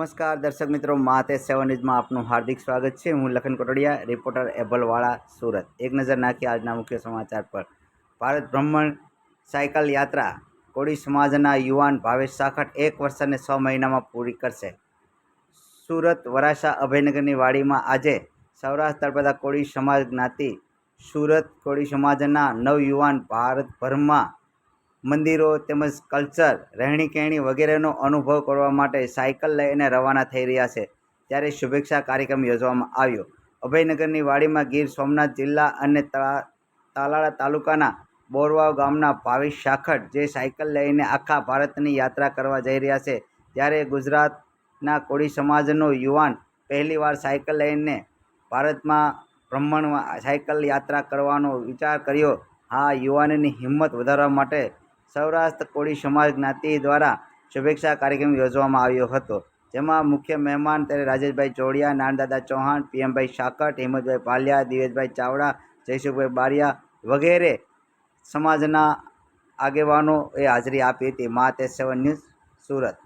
નમસ્કાર દર્શક મિત્રો, માતે સેવન ન્યૂઝમાં આપનું હાર્દિક સ્વાગત છે. હું લખન કોટડિયા, રિપોર્ટર એબલવાળા, સુરત. એક નજર નાખી આજના મુખ્ય સમાચાર પર. ભારત ભ્રમણ સાયકલ યાત્રા કોળી સમાજના યુવાન ભાવેશ સાખટ એક વર્ષ અને છ મહિનામાં પૂરી કરશે. સુરત વરાછા અભયનગરની વાડીમાં આજે સૌરાષ્ટ્ર તળપદા કોળી સમાજ જ્ઞાતિ સુરત કોળી સમાજના નવયુવાન ભારતભરમાં મંદિરો તેમજ કલ્ચર રહેણી કહેણી વગેરેનો અનુભવ કરવા માટે સાયકલ લઈને રવાના થઈ રહ્યા છે. ત્યારે શુભેચ્છા કાર્યક્રમ યોજવામાં આવ્યો. અભયનગરની વાડીમાં ગીર સોમનાથ જિલ્લા અને તાલાળા તાલુકાના બોરવાવ ગામના ભાવેશ શાખટ જે સાયકલ લઈને આખા ભારતની યાત્રા કરવા જઈ રહ્યા છે. ત્યારે ગુજરાતના કોળી સમાજનો યુવાન પહેલીવાર સાયકલ લઈને ભારતમાં ભ્રમણમાં સાયકલ યાત્રા કરવાનો વિચાર કર્યો. આ યુવાનની હિંમત વધારવા માટે સૌરાષ્ટ્ર કોળી સમાજ જ્ઞાતિ દ્વારા શુભેચ્છા કાર્યક્રમ યોજવામાં આવ્યો હતો. જેમાં મુખ્ય મહેમાન ત્યારે રાજેશભાઈ ચોડિયા, નાનદાદા ચૌહાણ, પીએમભાઈ શાકટ હિંમતભાઈ પાલિયા, દિવેશભાઈ ચાવડા, જયસુખભાઈ બારિયા વગેરે સમાજના આગેવાનો એ હાજરી આપી હતી. મા તે સેવન ન્યૂઝ સુરત.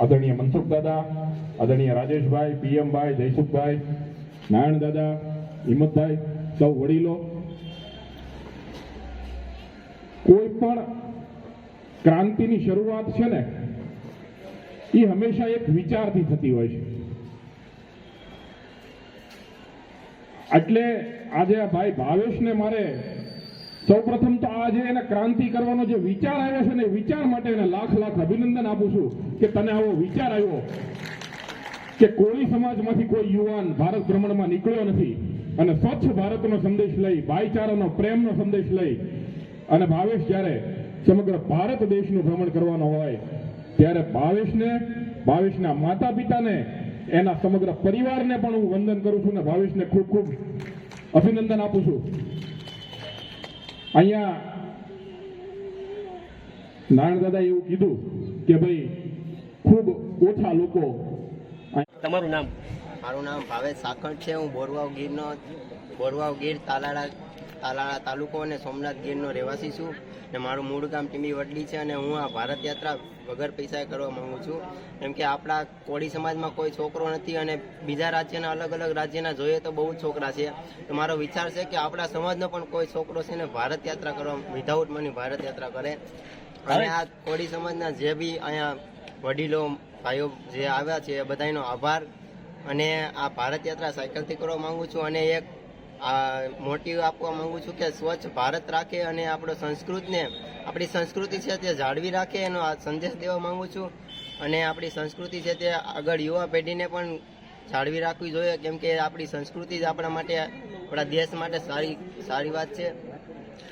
આદરણીય મનસુખ દાદા, આદરણીય રાજેશભાઈ, પીએમભાઈ, જયસુખભાઈ નારાયણ દાદા હિંમતભાઈ, સૌ વડીલો કોઈ પણ ક્રાંતિની શરૂઆત છે ને, એ હંમેશા એક વિચારથી થતી હોય છે. એટલે આજે આ ભાઈ ભાવેશને મારે સૌપ્રથમ તો આજે એને ક્રાંતિ કરવાનો જે વિચાર આવ્યો છે ને વિચાર માટે એને લાખ લાખ અભિનંદન આપું છું કે તને આવો વિચાર આવ્યો કે કોળી સમાજમાંથી કોઈ યુવાન ભારત ભ્રમણમાં નીકળ્યો નથી અને સ્વચ્છ ભારતનો સંદેશ લઈ, ભાઈચારાનો, પ્રેમનો સંદેશ લઈ અને ભાવેશ જ્યારે સમગ્ર ભારત દેશનું ભ્રમણ કરવાનો હોય ત્યારે ભાવેશને ભાવેશના માતા પિતાને એના સમગ્ર પરિવારને પણ હું વંદન કરું છું અને ભાવેશને ખૂબ ખૂબ અભિનંદન આપું છું. અહીંયા નારાયણ દાદા એવું કીધું કે ભાઈ ખૂબ ઓછા લોકો તમારું નામ? મારું નામ ભાવેશ સાકણ છે હું બોરવાવ ગીરનો બોરવાવ ગીર તાલાળા તાલાળા તાલુકો અને સોમનાથ ગીરનો રહેવાસી છું અને મારું મૂળ ગામ ટીમી વડલી છે અને હું આ ભારત યાત્રા વગર પૈસાએ કરવા માગું છું. કેમ કે આપણા કોળી સમાજમાં કોઈ છોકરો નથી અને બીજા રાજ્યના અલગ અલગ રાજ્યના જોઈએ તો બહુ જ છોકરા છે. તો મારો વિચાર છે કે આપણા સમાજનો પણ કોઈ છોકરો છે ને ભારત યાત્રા કરવા વિધાઉટ મની ભારત યાત્રા કરે. અને આ કોળી સમાજના જે બી અહીંયા વડીલો, ભાઈઓ જે આવ્યા છે એ બધાનો આભાર. અને આ ભારત યાત્રા સાયકલથી કરવા માગું છું અને એક આ મોટિવ આપવા માંગુ છું કે સ્વચ્છ ભારત રાખે અને આપણો સંસ્કૃતને આપણી સંસ્કૃતિ છે તે જાળવી રાખે એનો આ સંદેશ દેવા માંગુ છું. અને આપણી સંસ્કૃતિ છે તે આગળ યુવા પેઢીને પણ જાળવી રાખવી જોઈએ કેમ કે આપણી સંસ્કૃતિ જ આપણા માટે આપણા દેશ માટે સારી સારી વાત છે.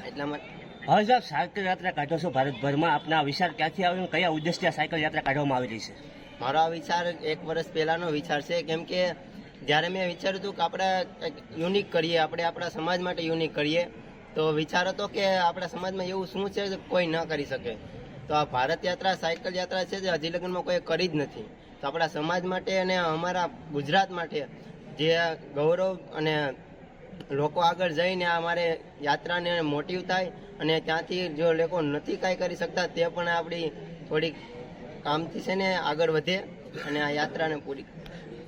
એટલા માટે. હવે સાહેબ સાયકલ યાત્રા કાઢો છો ભારતભરમાં. આપના વિચાર ક્યાંથી આવ્યો કયા ઉદ્દેશથી આ સાયકલ યાત્રા કાઢવામાં આવી રહી છે? મારો આ વિચાર એક વર્ષ પહેલાનો વિચાર છે કેમ કે જ્યારે મેં વિચાર્યું હતું કે આપણે યુનિક કરીએ, આપણે આપણા સમાજ માટે યુનિક કરીએ, તો વિચાર હતો કે આપણા સમાજમાં એવું શું છે કે કોઈ ન કરી શકે. તો આ ભારત યાત્રા, સાયકલ યાત્રા છે જે હજી લગ્નમાં કોઈ કરી જ નથી. તો આપણા સમાજ માટે અને અમારા ગુજરાત માટે જે ગૌરવ અને લોકો આગળ જઈને આ અમારે યાત્રાને મોટિવ થાય અને ત્યાંથી જો લોકો નથી કાંઈ કરી શકતા, તે પણ આપણી થોડીક કામથી છે ને આગળ વધે. અને આ યાત્રાને પૂરી.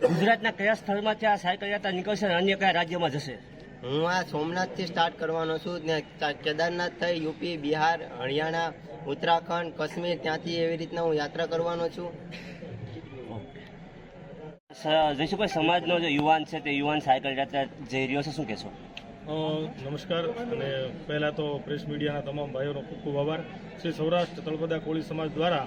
ગુજરાતના કયા સ્થળમાંથી આ સાયકલ યાત્રા નીકળશે અને અન્ય કયા રાજ્યમાં જશે? હું આ સોમનાથથી સ્ટાર્ટ કરવાનો છું. ને કેદારનાથ થઈ યુપી બિહાર હરિયાણા ઉત્તરાખંડ કાશ્મીર ત્યાંથી એવી રીતના હું યાત્રા કરવાનો છું. જયસુભાઈ સમાજનો જે યુવાન છે તે યુવાન સાયકલ યાત્રા જઈ રહ્યો છે શું કહેશો? નમસ્કાર અને પહેલાં તો પ્રેસ મીડિયાના તમામ ભાઈઓનો ખૂબ ખૂબ આભાર. શ્રી સૌરાષ્ટ્ર તળપદા કોળી સમાજ દ્વારા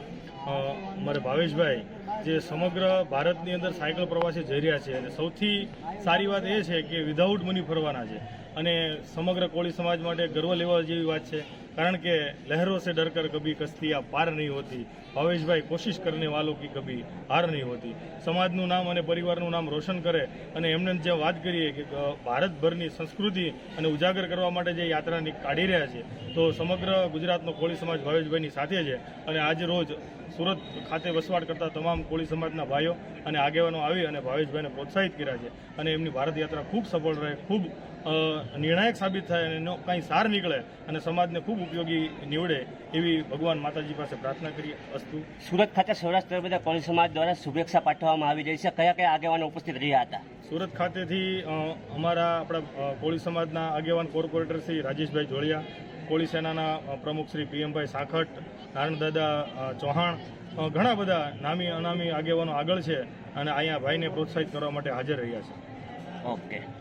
મારે ભાવેશભાઈ, જે સમગ્ર ભારતની અંદર સાયકલ પ્રવાસે જઈ રહ્યા છે અને સૌથી સારી વાત એ છે કે વિધાઉટ મની ફરવાના છે. અને સમગ્ર કોળી સમાજ માટે ગર્વ લેવા જેવી વાત છે. કારણ કે લહેરો સે ડર કર કભી કસ્તિયા પાર નહીં હોતી. ભાવેશભાઈ, કોશિશ કરને વાલો કી કભી હાર નહીં હોતી. સમાજનું નામ અને પરિવારનું નામ રોશન કરે અને એમને જે વાત કરીએ કે ભારતભરની સંસ્કૃતિ અને ઉજાગર કરવા માટે જે યાત્રાની કાઢી રહ્યા છે, તો સમગ્ર ગુજરાતનો કોળી સમાજ ભાવેશભાઈની સાથે છે અને આજે રોજ સુરત ખાતે વસવાટ કરતા તમામ કોળી સમાજના ભાઈઓ અને આગેવાનો આવી અને ભાવેશભાઈને પ્રોત્સાહિત કર્યા છે અને એમની ભારત યાત્રા ખૂબ સફળ રહે, ખૂબ નિર્ણાયક સાબિત થાય અને એનો કાંઈ સાર નીકળે અને સમાજને ખૂબ ઉપયોગી નીવડે એવી ભગવાન માતાજી પાસે પ્રાર્થના કરીએ. અસ્તુ. સુરત ખાતે સૌરાષ્ટ્ર બધા કોળી સમાજ દ્વારા શુભેચ્છા પાઠવવામાં આવી રહી છે. કયા કયા આગેવાનો ઉપસ્થિત રહ્યા હતા? સુરત ખાતેથી અમારા આપણા કોળી સમાજના આગેવાન કોર્પોરેટર શ્રી રાજેશભાઈ જોડિયા કોળી સેનાના પ્રમુખ શ્રી પીએમભાઈ સાખટ નારણદાદા અ, ચૌહાણ ઘણા બધા નામી અનામી આગેવાનો આગળ છે અને અહીંયા ભાઈને પ્રોત્સાહિત કરવા માટે હાજર રહ્યા છે. ઓકે.